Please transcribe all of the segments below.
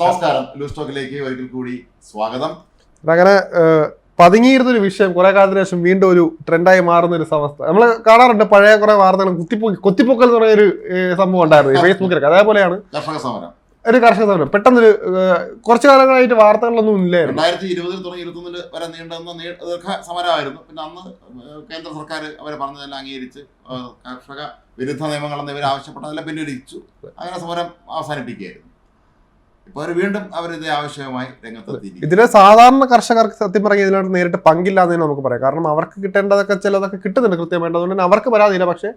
നമസ്കാരം. ലൂസ് ടോക്കിലേക്ക് ഒരിക്കൽ കൂടി സ്വാഗതം. അങ്ങനെ പതുങ്ങിയിരുന്ന ഒരു വിഷയം കുറെ കാലത്തിന് ശേഷം വീണ്ടും ഒരു ട്രെൻഡായി മാറുന്ന ഒരു അവസ്ഥ. നമ്മൾ കാണാറുണ്ട് പഴയ കുറെ വാർത്തകൾ കുത്തിപ്പോ കൊത്തിപ്പൊക്കൽ എന്ന് ഒരു സംഭവം ഉണ്ടായിരുന്നു ഫേസ്ബുക്കിലൊക്കെ അതേപോലെയാണ് കർഷക സമരം. ഒരു കർഷക സമരം. പെട്ടെന്നൊരു കുറച്ചു കാലങ്ങളായിട്ട് വാർത്തകളൊന്നും ഇല്ലായിരുന്നു. രണ്ടായിരത്തി ഇരുപതിൽ തുടങ്ങി ഇരുപത്തൊന്നിൽ വരെ നീണ്ടുന്ന ദീർഘ സമരമായിരുന്നു. പിന്നെ അന്ന് കേന്ദ്ര സർക്കാർ അവരെ പറഞ്ഞതെല്ലാം അംഗീകരിച്ച് കർഷക വിരുദ്ധ നിയമങ്ങളെന്ന് ഇവർ ആവശ്യപ്പെട്ടതെല്ലാം പിൻവലിച്ചു അങ്ങനെ സമരം അവസാനിപ്പിക്കുകയായിരുന്നു. അവർ വീണ്ടും അവർ ഇത് ആവശ്യമായി രംഗത്തെത്തി ഇതിലെ സാധാരണ കർഷകർക്ക് സത്യം പറയുക ഇതിനോട് നേരിട്ട് പങ്കില്ല എന്ന് നമുക്ക് പറയാം. കാരണം അവർക്ക് കിട്ടേണ്ടതൊക്കെ ചിലതൊക്കെ കിട്ടുന്നുണ്ട് കൃത്യമായിട്ട് അതുകൊണ്ട് തന്നെ അവർക്ക് പരാതിയില്ല പക്ഷേ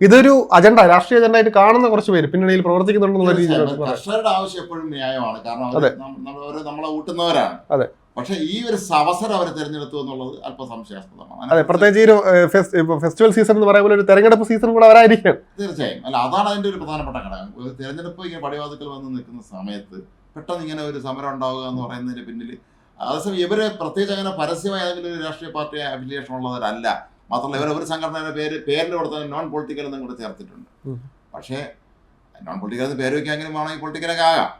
ഇതൊരു അജണ്ട രാഷ്ട്രീയ അജണ്ട ആയിട്ട് കാണുന്ന കുറച്ച് പേര് പിന്നണിയിൽ പ്രവർത്തിക്കുന്നുണ്ടെന്നുള്ള രീതിയിൽ കർഷകരുടെ ആവശ്യം എപ്പോഴും ന്യായമാണ്. കാരണം നമ്മളെ ഊട്ടുന്നവരാണ്. അതെ. പക്ഷെ ഈ ഒരു അവസരം അവർ തിരഞ്ഞെടുത്തു എന്നുള്ളത് അല്പം സംശയാസ്പദമാണ്. അതെ പ്രത്യേകിച്ച് ഈ ഫെസ്റ്റിവൽ സീസൺ എന്ന് പറയുമ്പോൾ ഒരു തെരഞ്ഞെടുപ്പ് സീസൺ കൂടെ അവരായിരിക്കും. തീർച്ചയായും. അല്ല അതാണ് അതിന്റെ ഒരു പ്രധാനപ്പെട്ട ഘടകം. ഒരു തെരഞ്ഞെടുപ്പ് ഇങ്ങനെ പടിവാതിക്കൽ വന്ന് നിൽക്കുന്ന സമയത്ത് പെട്ടെന്ന് ഇങ്ങനെ ഒരു സമരം ഉണ്ടാവുക എന്ന് പറയുന്നതിന് പിന്നിൽ അതേസമയം ഇവർ പ്രത്യേകിച്ച് അങ്ങനെ പരസ്യമായ ഏതെങ്കിലും ഒരു രാഷ്ട്രീയ പാർട്ടി അഫിലിയേഷൻ ഉള്ളവരല്ല. മാത്രമല്ല ഇവർ ഒരു സംഘടനയുടെ പേര് പേരിൽ കൊടുത്താൽ നോൺ പൊളിറ്റിക്കൽ എന്നും കൂടെ ചേർത്തിട്ടുണ്ട്. പക്ഷേ നോൺ പൊളിറ്റിക്കൽ പേര് വയ്ക്കാമെങ്കിലും വേണമെങ്കിൽ പൊളിറ്റിക്കലൊക്കെ ആകാം.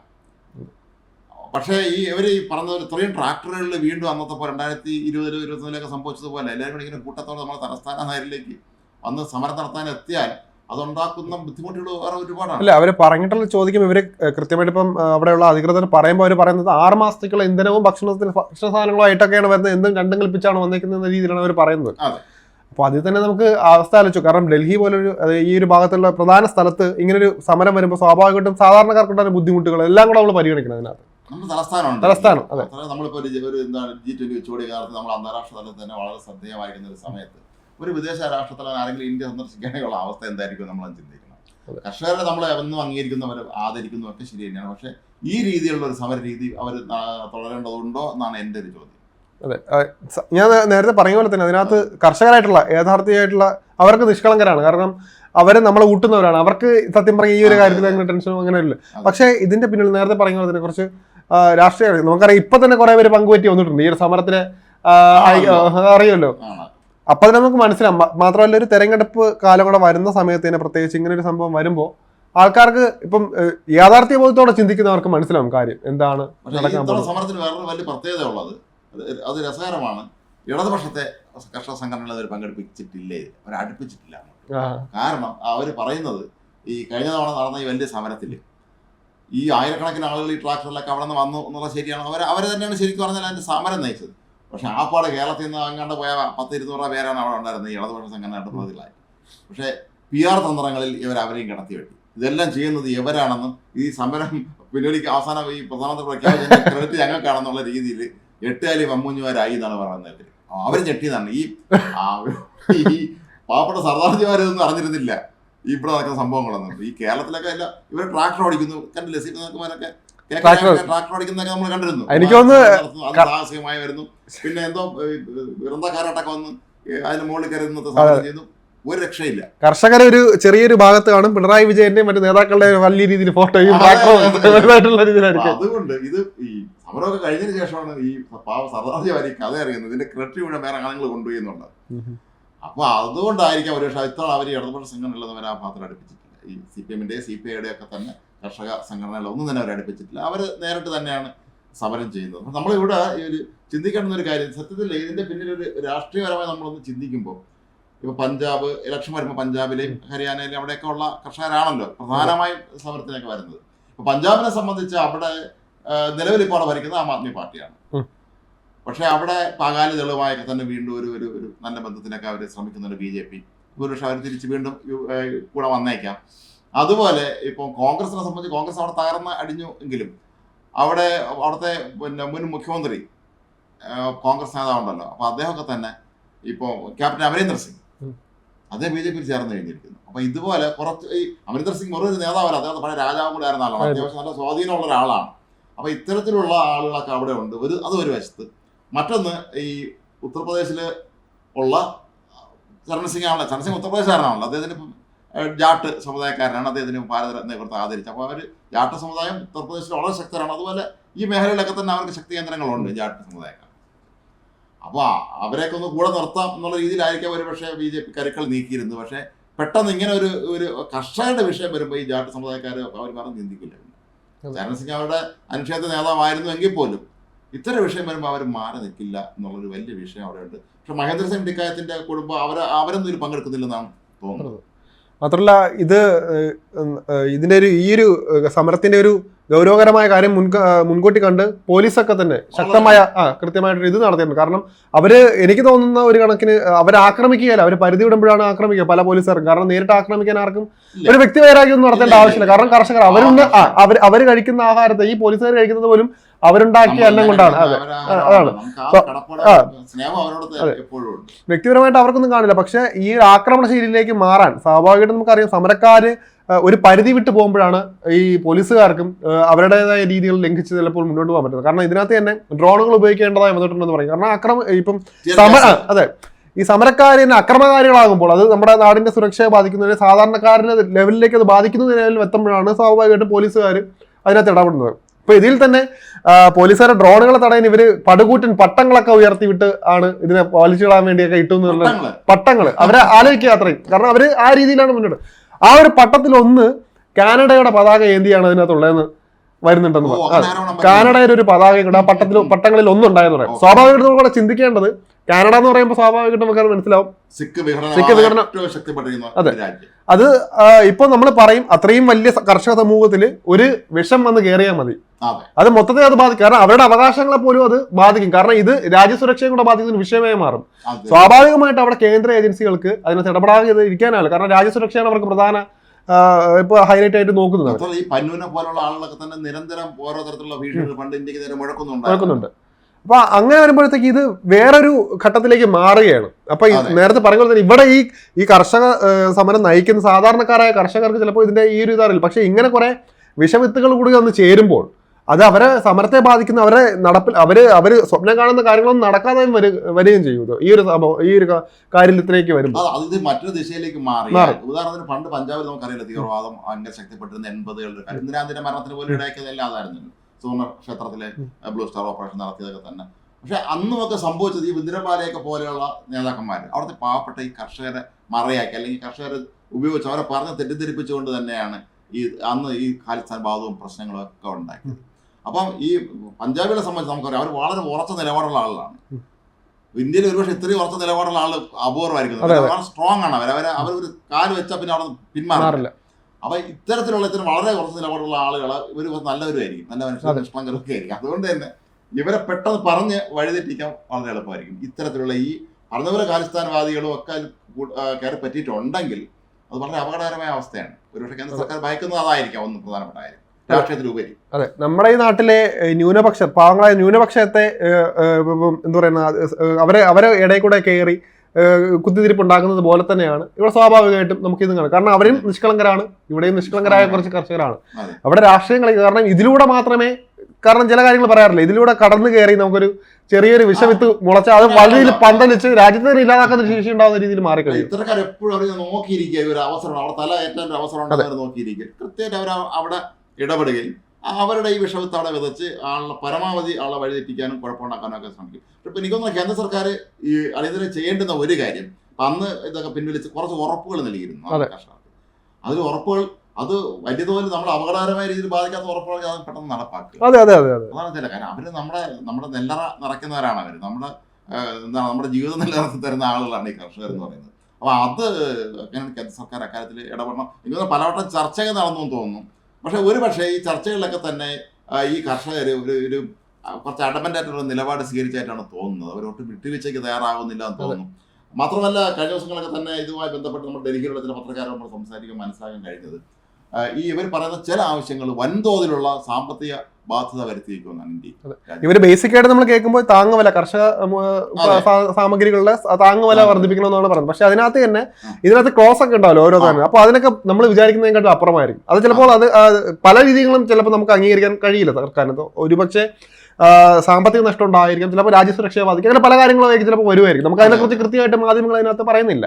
പക്ഷേ ഈ ഇവർ ഈ പറഞ്ഞ ഇത്രയും ട്രാക്ടറുകളിൽ വീണ്ടും അന്നത്തെ പോലെ രണ്ടായിരത്തി ഇരുപതിലും ഇരുപത്തൊന്നിലൊക്കെ സംഭവിച്ചതുപോലെ എല്ലാവരും കൂടി ഇങ്ങനെ കൂട്ടത്തോടെ നമ്മുടെ തലസ്ഥാന നഗരിലേക്ക് വന്ന് സമരം നടത്താൻ എത്തിയാൽ അതുണ്ടാക്കുന്ന ബുദ്ധിമുട്ടുകൾ വേറെ ഒരുപാടാണ്. അല്ല അവർ പറഞ്ഞിട്ടുള്ള ചോദിക്കും ഇവർ കൃത്യമായിട്ട് ഇപ്പം അവിടെയുള്ള അധികൃതർ പറയുമ്പോൾ അവർ പറയുന്നത് ആറ് മാസത്തേക്കുള്ള ഇന്ധനവും ഭക്ഷണത്തിന് ഭക്ഷണ സാധനങ്ങളുമായിട്ടൊക്കെയാണ് വരുന്നത് എന്തും രണ്ടും കൽപ്പിച്ചാണ് വന്നേക്കുന്ന എന്ന രീതിയിലാണ് അവർ പറയുന്നത്. അതെ. അപ്പോൾ അതിൽ തന്നെ നമുക്ക് അവസ്ഥ ആലോചിച്ചു. കാരണം ഡൽഹി പോലൊരു ഈ ഒരു ഭാഗത്തുള്ള പ്രധാന സ്ഥലത്ത് ഇങ്ങനൊരു സമരം വരുമ്പോൾ സ്വാഭാവികമായിട്ടും സാധാരണക്കാർക്കുണ്ടായ ബുദ്ധിമുട്ടുകൾ എല്ലാം കൂടെ നമ്മൾ പരിഗണിക്കണം അതിനകത്ത്. നമ്മുടെ തലസ്ഥാനമുണ്ട് തലസ്ഥാനം, അതെ. നമ്മളിപ്പോൾ ഒരു എന്താണ് ജി ട്വന്റി ഉച്ചകോടി കാലത്ത് നമ്മൾ അന്താരാഷ്ട്ര തലത്തിൽ തന്നെ വളരെ ശ്രദ്ധേയമായിരിക്കുന്ന ഒരു സമയത്ത് ഒരു വിദേശ രാഷ്ട്രത്തിൽ ആരെങ്കിലും ഇന്ത്യ സന്ദർശിക്കാനുള്ള അവസ്ഥ എന്തായിരിക്കും നമ്മൾ ചിന്തിക്കണം അതെ. കർഷകരെ നമ്മൾ എന്നും അംഗീകരിക്കുന്നവർ ആദരിക്കുന്നവരൊക്കെ ശരി തന്നെയാണ് പക്ഷെ ഈ രീതിയിലുള്ള ഒരു സമര രീതി അവർ തുടരേണ്ടതുണ്ടോ എന്നാണ് എന്റെ ഒരു ചോദ്യം അതെ ഞാൻ നേരത്തെ പറഞ്ഞ പോലെ തന്നെ അതിനകത്ത് കർഷകരായിട്ടുള്ള യാഥാർത്ഥ്യമായിട്ടുള്ള അവർക്ക് നിഷ്കളങ്കരാണ് കാരണം അവരെ നമ്മളെ ഊട്ടുന്നവരാണ് അവർക്ക് സത്യം പറഞ്ഞ ഈ ഒരു കാര്യത്തിൽ. അങ്ങനെ ടെൻഷനോ അങ്ങനെ ഇല്ല. പക്ഷേ ഇതിന്റെ പിന്നിൽ നേരത്തെ പറഞ്ഞ പോലെ തന്നെ കുറച്ച് രാഷ്ട്രീയ നമുക്കറിയാം ഇപ്പൊ തന്നെ കുറെ പേര് പങ്കുപറ്റി വന്നിട്ടുണ്ട്. ഈ ഒരു സമരത്തിന് അറിയല്ലോ അറിയുമല്ലോ. അപ്പൊ അത് നമുക്ക് മനസ്സിലാവും. മാത്രമല്ല ഒരു തെരഞ്ഞെടുപ്പ് കാലം കൂടെ വരുന്ന സമയത്ത് തന്നെ പ്രത്യേകിച്ച് ഇങ്ങനെ ഒരു സംഭവം വരുമ്പോ ആൾക്കാർക്ക് ഇപ്പം യാഥാർത്ഥ്യ ബോധത്തോടെ ചിന്തിക്കുന്നവർക്ക് മനസ്സിലാവും കാര്യം. എന്താണ് സമരത്തിന് വേറൊരു വലിയ പ്രത്യേകത ഉള്ളത് അത് അത് രസകരമാണ്. ഇടതുപക്ഷത്തെ കർഷക സംഘടനകൾ അവർ പങ്കെടുപ്പിച്ചിട്ടില്ലേ? അവർ അടുപ്പിച്ചിട്ടില്ല കാരണം അവർ പറയുന്നത് ഈ കഴിഞ്ഞ തവണ നടന്ന ഈ വലിയ സമരത്തിൽ ഈ ആയിരക്കണക്കിന് ആളുകൾ ഈ ട്രാക്ടറിലൊക്കെ അവിടെ നിന്ന് വന്നു എന്നുള്ള ശരിയാണ്. അവർ അവർ തന്നെയാണ് ശരിക്കും പറഞ്ഞാൽ അതിന്റെ സമരം നയിച്ചത്. പക്ഷെ ആ പാടെ കേരളത്തിൽ നിന്ന് അങ്ങാണ്ട് പോയ പത്ത് ഇരുന്നൂറ് പേരാണ് അവിടെ ഉണ്ടായിരുന്നത്. ഈ ഇടതുപക്ഷ സംഘടനയുടെ പ്രതികളായി പക്ഷേ പി ആർ തന്ത്രങ്ങളിൽ ഇവർ അവരെയും കടത്തി വെട്ടി. ഇതെല്ലാം ചെയ്യുന്നത് എവരാണെന്നും ഈ സമരം പിന്നൊരിക്കൽ അവസാനം ഈ പ്രധാനമന്ത്രി പ്രഖ്യാപിച്ച ക്രെഡിറ്റ് ഞങ്ങൾക്കാണെന്നുള്ള രീതിയിൽ എട്ടുകാലി വമ്മൂഞ്ഞുമാരായി എന്നാണ് പറയുന്നത് അവർ ഞെട്ടിയതാണ്. ഈ പാവപ്പെട്ട സർദാർജിമാരെ പാവപ്പെട്ട സർദാർജിമാരൊന്നും അറിഞ്ഞിരുന്നില്ല. ഇവിടെ നടക്കുന്ന സംഭവങ്ങളൊന്നും. ഈ കേരളത്തിലൊക്കെ അല്ല ഇവർ ട്രാക്ടർ ഓടിക്കുന്നു. കണ്ടില്ലേ? C P Tractor. ട്രാക്ടർ ഓടിക്കുന്നതൊക്കെ നമ്മൾ കണ്ടിരുന്നു. എനിക്ക് സാഹസികമായി വരുന്നു. പിന്നെ എന്തോ വൃന്ദക്കാരായിട്ടൊക്കെ വന്ന് അതിന്റെ മുകളിൽ കയറി നിന്നത്തെ ചെയ്തു ഒരു രക്ഷയില്ല. കർഷകരെ ഒരു ചെറിയൊരു ഭാഗത്ത് കാണും. പിണറായി വിജയന്റെയും മറ്റു നേതാക്കളുടെ വലിയ രീതിയിൽ ഫോട്ടോയും അതുകൊണ്ട് ഇത് ഈ സമരമൊക്കെ കഴിഞ്ഞതിന് ശേഷമാണ് ഈ പാവ സർദാർജി വാരി കഥ അറിയുന്നത്. ഇതിന്റെ ക്രെഡിറ്റ് മുഴുവൻ വേറെ ആണുങ്ങൾ കൊണ്ടുപോയി എന്നുള്ളത്. അപ്പൊ അതുകൊണ്ടായിരിക്കാം ഒരു പക്ഷേ ഇത്തവണ അവർ ഇടതുപക്ഷ സംഘടനകളൊന്നും ആ പാത്രം അടുപ്പിച്ചിട്ടില്ല. ഈ സി പി എമ്മിന്റെ സി പി ഐയുടെ ഒക്കെ തന്നെ കർഷക സംഘടനകളൊന്നും തന്നെ അവർ അടുപ്പിച്ചിട്ടില്ല. അവർ നേരിട്ട് തന്നെയാണ് സമരം ചെയ്യുന്നത്. അപ്പൊ നമ്മളിവിടെ ഈ ഒരു ചിന്തിക്കേണ്ടുന്ന ഒരു കാര്യം സത്യത്തിൽ ഇതിന്റെ പിന്നിൽ ഒരു രാഷ്ട്രീയപരമായി നമ്മളൊന്ന് ചിന്തിക്കുമ്പോൾ ഇപ്പൊ പഞ്ചാബ് ഇലക്ഷൻ വരുമ്പോൾ പഞ്ചാബിലെയും ഹരിയാനയിലെയും അവിടെയൊക്കെ ഉള്ള കർഷകരാണല്ലോ പ്രധാനമായും സമരത്തിനൊക്കെ വരുന്നത്. ഇപ്പൊ പഞ്ചാബിനെ സംബന്ധിച്ച് അവിടെ നിലവിൽ ഇപ്പോൾ ഭരിക്കുന്നത് ആം ആദ്മി പാർട്ടിയാണ്. പക്ഷെ അവിടെ പകാലി തെളിവായൊക്കെ തന്നെ വീണ്ടും ഒരു ഒരു ഒരു നല്ല ബന്ധത്തിനൊക്കെ അവർ ശ്രമിക്കുന്നുണ്ട് ബി ജെ പി. ഒരുപക്ഷെ അവർ തിരിച്ച് വീണ്ടും കൂടെ വന്നേക്കാം. അതുപോലെ ഇപ്പോൾ കോൺഗ്രസിനെ സംബന്ധിച്ച് കോൺഗ്രസ് അവിടെ തകർന്ന് അടിഞ്ഞു എങ്കിലും അവിടെ അവിടുത്തെ പിന്നെ മുൻ മുഖ്യമന്ത്രി കോൺഗ്രസ് നേതാവുണ്ടല്ലോ. അപ്പോൾ അദ്ദേഹമൊക്കെ തന്നെ ഇപ്പോൾ ക്യാപ്റ്റൻ അമരീന്ദർ സിംഗ്. അതേ അദ്ദേഹം ബി ജെ പിയിൽ ചേർന്ന് കഴിഞ്ഞിരിക്കുന്നു. അപ്പോൾ ഇതുപോലെ കുറച്ച് ഈ അമരീന്ദർ സിംഗ് വെറും ഒരു നേതാവല്ല അദ്ദേഹം പഴയ രാജാവും കൂടെ ആയിരുന്ന. ആളാണ് അത്യാവശ്യം നല്ല സ്വാധീനമുള്ള ഒരാളാണ്. അപ്പോൾ ഇത്തരത്തിലുള്ള ആളുകളൊക്കെ അവിടെ ഉണ്ട്. ഒരു അത് ഒരു വശത്ത് മറ്റൊന്ന് ഈ ഉത്തർപ്രദേശിൽ ഉള്ള സിംഗ് ആണല്ലോ. സിംഗ് ഉത്തർപ്രദേശുകാരനാണല്ലോ അദ്ദേഹത്തിന് ജാട്ട് സമുദായക്കാരനാണ്. അദ്ദേഹത്തിന് ഭാരത നേതൃത്വം ആദരിച്ചത്. അപ്പോൾ അവർ ജാട്ട് സമുദായം ഉത്തർപ്രദേശിൽ വളരെ ശക്തരാണ്. അതുപോലെ ഈ മേഖലയിലൊക്കെ തന്നെ അവർക്ക് ശക്തി കേന്ദ്രങ്ങളുണ്ട് ജാട്ട് സമുദായക്കാർ. അപ്പോൾ അവരെയൊക്കെ ഒന്ന് കൂടെ നിർത്താം എന്നുള്ള രീതിയിലായിരിക്കാം ഒരു പക്ഷേ ബി ജെ പി കരുക്കൾ നീക്കിയിരുന്നു പക്ഷേ പെട്ടെന്ന് ഇങ്ങനെ ഒരു ഒരു കർഷകരുടെ വിഷയം വരുമ്പോൾ ഈ ജാട്ട് സമുദായക്കാർ അവർ പറഞ്ഞ് ചിന്തിക്കില്ല. സിംഗ് അവരുടെ അനുച്ഛേദ നേതാവായിരുന്നു എങ്കിൽ പോലും ഇത്തരം വിഷയം വരുമ്പോൾ അവർ മാറി നിൽക്കില്ല എന്നുള്ളൊരു വലിയ വിഷയം അവിടെ ഉണ്ട് പക്ഷെ മഹേന്ദ്ര സിംഗ് ടിക്കായത്തിന്റെ കുടുംബം അവർ അവരൊന്നും ഇതിൽ പങ്കെടുക്കുന്നില്ലെന്നാണ് തോന്നുന്നത്. മാത്രമല്ല ഇത് ഇതിന്റെ ഒരു ഈ ഒരു സമരത്തിന്റെ ഒരു ഗൗരവകരമായ കാര്യം മുൻ മുൻകൂട്ടി കണ്ട് പോലീസൊക്കെ തന്നെ ശക്തമായ ആ കൃത്യമായിട്ട് ഇത് നടത്തിയിട്ടുണ്ട്. കാരണം അവർ എനിക്ക് തോന്നുന്ന ഒരു കണക്കിന് അവരെ ആക്രമിക്കുകയല്ല. അവർ പരിധി വിടുമ്പോഴാണ് ആക്രമിക്കുക പല പോലീസുകാർക്കും കാരണം നേരിട്ട് ആക്രമിക്കാൻ ആർക്കും ഒരു ഒരു വ്യക്തിവൈരാഗ്യം ഒന്നും നടത്തേണ്ട ആവശ്യമില്ല. കാരണം കർഷകർ അവരുണ്ട് അവർ അവർ കഴിക്കുന്ന ആഹാരത്തെ ഈ പോലീസുകാർ കഴിക്കുന്നത് പോലും അവരുണ്ടാക്കിയ എല്ലാം കൊണ്ടാണ്. അതെ. അതാണ്. വ്യക്തിപരമായിട്ട് അവർക്കൊന്നും കാണില്ല. പക്ഷെ ഈ ഒരു ആക്രമണ ശൈലിയിലേക്ക് മാറാൻ സ്വാഭാവികമായിട്ടും നമുക്കറിയാം സമരക്കാര് ഒരു പരിധി വിട്ട് പോകുമ്പോഴാണ് ഈ പോലീസുകാർക്കും അവരുടേതായ രീതികൾ ലംഘിച്ച് ചിലപ്പോൾ മുന്നോട്ട് പോകാൻ പറ്റുന്നത്. കാരണം ഇതിനകത്ത് തന്നെ ഡ്രോണുകൾ ഉപയോഗിക്കേണ്ടതായി വന്നിട്ടുണ്ടെന്ന് പറയും. കാരണം അക്രമ ഇപ്പം സമര അതെ. ഈ സമരക്കാർ തന്നെ അക്രമകാരികളാകുമ്പോൾ അത് നമ്മുടെ നാടിന്റെ സുരക്ഷയെ ബാധിക്കുന്നതിന് സാധാരണക്കാരന്റെ ലെവലിലേക്ക് അത് ബാധിക്കുന്ന ലെവലിൽ എത്തുമ്പോഴാണ് സ്വാഭാവികമായിട്ടും പോലീസുകാർ അതിനകത്ത് ഇടപെടുന്നത്. ഇപ്പൊ ഇതിൽ തന്നെ പോലീസുകാരെ ഡ്രോണുകളെ തടയാൻ ഇവർ പടുകൂറ്റൻ പട്ടങ്ങളൊക്കെ ഉയർത്തിവിട്ട് ആണ് ഇതിനെ വലിച്ചിടാൻ വേണ്ടിയൊക്കെ ഇട്ടു എന്നുള്ള പട്ടങ്ങൾ അവരെ ആലോചിക്കുക അത്രയും. കാരണം അവർ ആ രീതിയിലാണ് മുന്നോട്ട്. ആ ഒരു പട്ടത്തിൽ ഒന്ന് കാനഡയുടെ പതാക ഏന്തിയാണ് അതിനകത്തുള്ളതെന്ന് വരുന്നുണ്ടെന്ന് കാനഡയുടെ ഒരു പതാകയുണ്ട് ആ പട്ടത്തിൽ പട്ടങ്ങളിൽ ഒന്നുണ്ടായെന്ന് പറയാം. സ്വാഭാവികമായിട്ടും നമ്മൾ ചിന്തിക്കേണ്ടത് കാനഡ എന്ന് പറയുമ്പോൾ സ്വാഭാവികമായിട്ട് നമുക്ക് മനസ്സിലാവും. സിഖ് വിഘടനം. അതെ. അത് ഇപ്പൊ നമ്മൾ പറയും അത്രയും വലിയ കർഷക സമൂഹത്തിൽ ഒരു വിഷം വന്ന് കയറിയാൽ മതി. അത്. മൊത്തത്തിൽ അത് ബാധിക്കും കാരണം അവരുടെ അവകാശങ്ങളെ പോലും അത് ബാധിക്കും. കാരണം ഇത് രാജ്യസുരക്ഷയും കൂടെ ബാധിക്കുന്ന വിഷയമായി മാറും. സ്വാഭാവികമായിട്ട് അവിടെ കേന്ദ്ര ഏജൻസികൾക്ക് അതിനകത്ത് ഇടപെടാതെ ഇരിക്കാനാണ് കാരണം രാജ്യസുരക്ഷയാണ് അവർക്ക് പ്രധാന ഇപ്പൊ ഹൈലൈറ്റ് ആയിട്ട് നോക്കുന്നത്. ഈ പന്നൂനെ പോലുള്ള ആളുകളൊക്കെ തന്നെ നിരന്തരം ഓരോ തരത്തിലുള്ള ഭീഷണികൾ പണ്ട് ഇന്ത്യയ്ക്ക് നേരെ നോക്കുന്നുണ്ട് അപ്പൊ അങ്ങനെ വരുമ്പോഴത്തേക്ക് ഇത് വേറൊരു ഘട്ടത്തിലേക്ക് മാറുകയാണ് അപ്പൊ. നേരത്തെ പറഞ്ഞ പോലെ തന്നെ ഇവിടെ ഈ ഈ കർഷക സമരം നയിക്കുന്ന സാധാരണക്കാരായ കർഷകർക്ക് ചിലപ്പോൾ ഇതിന്റെ ഈ ഒരു ഇതറിയില്ല പക്ഷെ ഇങ്ങനെ കുറെ വിഷവിത്തുകൾ കൂടി വന്ന് ചേരുമ്പോൾ അത് അവരെ സമരത്തെ ബാധിക്കുന്ന അവരെ നടപ്പിൽ അവർ അവർ സ്വപ്നം കാണുന്ന കാര്യങ്ങളൊന്നും നടക്കാതെ വരു വരികയും ചെയ്യും. ഈ ഒരു സംഭവം ഈ ഒരു കാര്യത്തിലേക്ക് വരും അത് മറ്റൊരു ദിശയിലേക്ക് മാറി മാറി. ഉദാഹരണത്തിന് പണ്ട് പഞ്ചാബിൽ നമുക്കറിയില്ല തീവ്രവാദം അങ്ങനെ ശക്തിപ്പെട്ടിരുന്ന എൺപതുകളിൽ ഇന്ദിരാന്തിന്റെ മരണത്തിന് പോലും ഇടയ്ക്ക് അതായിരുന്നു സുവർണ ക്ഷേത്രത്തിലെ ബ്ലൂ സ്റ്റാർ ഓപ്പറേഷൻ നടത്തിയതൊക്കെ തന്നെ. പക്ഷെ അന്നുമൊക്കെ സംഭവിച്ചത് ഈ ഇന്ദിരപാലയൊക്കെ പോലെയുള്ള നേതാക്കന്മാർ അവിടുത്തെ പാവപ്പെട്ട ഈ കർഷകരെ മറയാക്കി അല്ലെങ്കിൽ കർഷകരെ ഉപയോഗിച്ച് അവരെ പറഞ്ഞ് തെറ്റിദ്ധരിപ്പിച്ചുകൊണ്ട് തന്നെയാണ് ഈ അന്ന് ഈ ഖാലിസ്ഥാൻ ബാധവും പ്രശ്നങ്ങളും ഒക്കെ ഉണ്ടാക്കിയത്. അപ്പം ഈ പഞ്ചാബികളെ സംബന്ധിച്ച് നമുക്കറിയാം അവർ വളരെ ഉറച്ച നിലപാടുള്ള ആളുകളാണ്. ഇന്ത്യയിൽ ഒരുപക്ഷെ ഇത്രയും ഉറച്ച നിലപാടുള്ള ആൾ അപൂർവമായിരിക്കും സ്ട്രോങ് ആണ് അവർ അവർ അവർ ഒരു കാൽ വെച്ചാൽ പിന്നെ അവിടെ പിന്മാറില്ല. മാറില്ല. അപ്പൊ ഇത്തരത്തിലുള്ള ഇത്തരം വളരെ കുറച്ച് നിലപാടുള്ള ആളുകൾ ഇവർ നല്ലവരുമായിരിക്കും. നല്ല മനുഷ്യർ. നിഷ്കളങ്കരൊക്കെ ആയിരിക്കും അതുകൊണ്ട് തന്നെ ഇവരെ പെട്ടെന്ന് പറഞ്ഞ് വഴിതെറ്റിക്കാൻ വളരെ എളുപ്പമായിരിക്കും. ഇത്തരത്തിലുള്ള ഈ പറഞ്ഞപോലെ ഖാലിസ്ഥാൻവാദികളും ഒക്കെ കയറി പറ്റിയിട്ടുണ്ടെങ്കിൽ അത് വളരെ അപകടകരമായ അവസ്ഥയാണ്. ഒരുപക്ഷെ കേന്ദ്ര സർക്കാർ ഭയക്കുന്നത് അതായിരിക്കാം ഒന്ന് പ്രധാനപ്പെട്ട കാര്യം. രാഷ്ട്രീയത്തിലുപരി. അതെ. നമ്മുടെ ഈ നാട്ടിലെ ന്യൂനപക്ഷ പാവങ്ങളായ ന്യൂനപക്ഷത്തെ എന്താ പറയുന്ന അവരെ അവരെ ഇടയിൽ കൂടെ കയറി ഏഹ്, കുത്തിത്തിരിപ്പ് ഉണ്ടാക്കുന്നത് പോലെ തന്നെയാണ്. ഇവിടെ സ്വാഭാവികമായിട്ടും നമുക്ക് ഇത് കാണാം. കാരണം അവരും നിഷ്കളങ്കരാണ്. ഇവിടെയും നിഷ്കളങ്കരായ കുറച്ച് കർഷകരാണ്. അവിടെ രാഷ്ട്രീയം കളി കാരണം ഇതിലൂടെ മാത്രമേ കാരണം ചില കാര്യങ്ങൾ പറയാറില്ല? ഇതിലൂടെ കടന്നു കയറി നമുക്കൊരു ചെറിയൊരു വിഷവിത്ത് മുളച്ച അത് വലിയ പന്തലിച്ച് രാജ്യത്തെ തന്നെ ഇല്ലാതാക്കുന്ന ശേഷി ഉണ്ടാകുന്ന രീതിയിൽ മാറിക്കഴിയും ഇത്തരക്കാർ എപ്പോഴും അവർ നോക്കിയിരിക്കുക. ഒരു അവസരം അവിടെ തല ഏറ്റവും അവസരം അവർ നോക്കിയിരിക്കുക. കൃത്യമായിട്ട് അവർ അവിടെ ഇടപെടുകയും അവരുടെ ഈ വിഷമത്താടെ വിതച്ച് ആളെ പരമാവധി ആളെ വഴിതെറ്റിക്കാനും കുഴപ്പമുണ്ടാക്കാനും ഒക്കെ ശ്രമിക്കും. ഇപ്പൊ തോന്നുന്നു കേന്ദ്ര സർക്കാർ ഈ അടിയന്തരം ചെയ്യേണ്ടുന്ന ഒരു കാര്യം അന്ന് ഇതൊക്കെ പിൻവലിച്ച് കുറച്ച് ഉറപ്പുകൾ നൽകിയിരുന്നു. കർഷകർക്ക് അതിൽ ഉറപ്പുകൾ അത് വലിയ തോതിൽ നമ്മൾ അപകടകരമായ രീതിയിൽ ബാധിക്കാത്ത ഉറപ്പുകൾ അത് പെട്ടെന്ന് നടപ്പാക്കുക. അതെ അതെ അതെ അതെ. അതാണ് ചില കാര്യം. അവർ നമ്മുടെ നമ്മുടെ നെല്ലറ നിറയ്ക്കുന്നവരാണ് അവർ. നമ്മുടെ എന്താണ് നമ്മുടെ ജീവിതം നിലനിർത്തി തരുന്ന ആളുകളാണ് ഈ കർഷകർ എന്ന് പറയുന്നത്. അപ്പൊ അത് കേന്ദ്ര സർക്കാർ അക്കാര്യത്തിൽ ഇടപെടണം? എനിക്ക് പലവട്ടം ചർച്ചകൾ നടന്നു തോന്നുന്നു. പക്ഷെ ഒരു പക്ഷേ ഈ ചർച്ചകളിലൊക്കെ തന്നെ ഈ കർഷകർ ഒരു ഒരു കുറച്ച് അഡമന്റായിട്ടുള്ള നിലപാട് സ്വീകരിച്ചായിട്ടാണ് തോന്നുന്നത്. അവർ ഒട്ടും വിട്ടുവീഴ്ചയ്ക്ക് തയ്യാറാകുന്നില്ല എന്ന് തോന്നുന്നു. മാത്രമല്ല കഴിഞ്ഞ ദിവസങ്ങളൊക്കെ തന്നെ ഇതുമായി ബന്ധപ്പെട്ട് നമ്മൾ ഡൽഹിയിലുള്ള ചില പത്രക്കാരെ നമ്മൾ സംസാരിക്കാൻ മനസ്സിലാക്കാൻ കഴിഞ്ഞത്. ഈ ഇവർ പറയുന്ന ചില ആവശ്യങ്ങൾ വൻതോതിലുള്ള സാമ്പത്തിക ബാധ്യത വരുത്തിയിരിക്കുമെന്നാണ് ഇന്ത്യ ഇവർ ബേസിക് ആയിട്ട് നമ്മൾ കേൾക്കുമ്പോൾ താങ്ങുവില കർഷക സാമഗ്രികളുടെ താങ്ങുവില. വർദ്ധിപ്പിക്കണമെന്നാണ് പറയുന്നത് പക്ഷെ അതിനകത്ത് തന്നെ ഇതിനകത്ത് ക്ലോസ് ഒക്കെ ഉണ്ടാവല്ലോ ഓരോ. തന്നെ അപ്പൊ അതിനൊക്കെ നമ്മൾ വിചാരിക്കുന്നതിനെക്കാട്ടും അപ്പുറമായിരിക്കും. അത് ചിലപ്പോൾ അത് പല രീതികളും ചിലപ്പോൾ നമുക്ക് അംഗീകരിക്കാൻ കഴിയില്ല സർക്കാരിന് ഒരുപക്ഷെ സാമ്പത്തിക നഷ്ടം ഉണ്ടായിരിക്കും ചിലപ്പോൾ രാജ്യസുരക്ഷയെ ബാധിക്കും. അങ്ങനെ പല കാര്യങ്ങളായിരിക്കും ചിലപ്പോൾ വരുമായിരിക്കും. നമുക്ക് അതിനെക്കുറിച്ച് കൃത്യമായിട്ട് മാധ്യമങ്ങൾ അതിനകത്ത് പറയുന്നില്ല.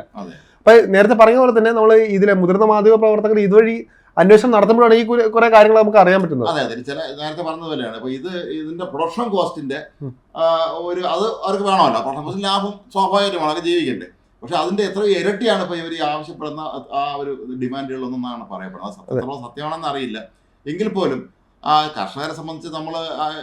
അപ്പൊ നേരത്തെ പറഞ്ഞ പോലെ തന്നെ നമ്മൾ ഇതിലെ മുതിർന്ന മാധ്യമ പ്രവർത്തകർ ഇതുവഴി അന്വേഷണം നടത്തുമ്പോഴാണ് ഈ കുറെ- കാര്യങ്ങൾ നമുക്ക് അറിയാൻ പറ്റുന്നത്. അതെ അതെ. ചില നേരത്തെ പറഞ്ഞതുപോലെയാണ് അപ്പൊ ഇത് ഇതിന്റെ പ്രൊഡക്ഷൻ കോസ്റ്റിന്റെ ഒരു അത് അവർക്ക് വേണമല്ലോ. പ്രൊഡക്ഷൻ കോസ്റ്റ് ലാഭം സ്വാഭാവികമാണ് അവർക്ക് ജീവിക്കണ്ടേ. പക്ഷെ അതിന്റെ എത്ര ഇരട്ടിയാണ് ഇപ്പൊ ഇവർ ആവശ്യപ്പെടുന്ന ആ ഒരു ഡിമാൻഡുകളൊന്നാണ് പറയപ്പെടുന്നത്. അത് സത്യത്തിലുള്ള സത്യമാണെന്ന് അറിയില്ല. എങ്കിൽ പോലും ആ കർഷകരെ സംബന്ധിച്ച് നമ്മൾ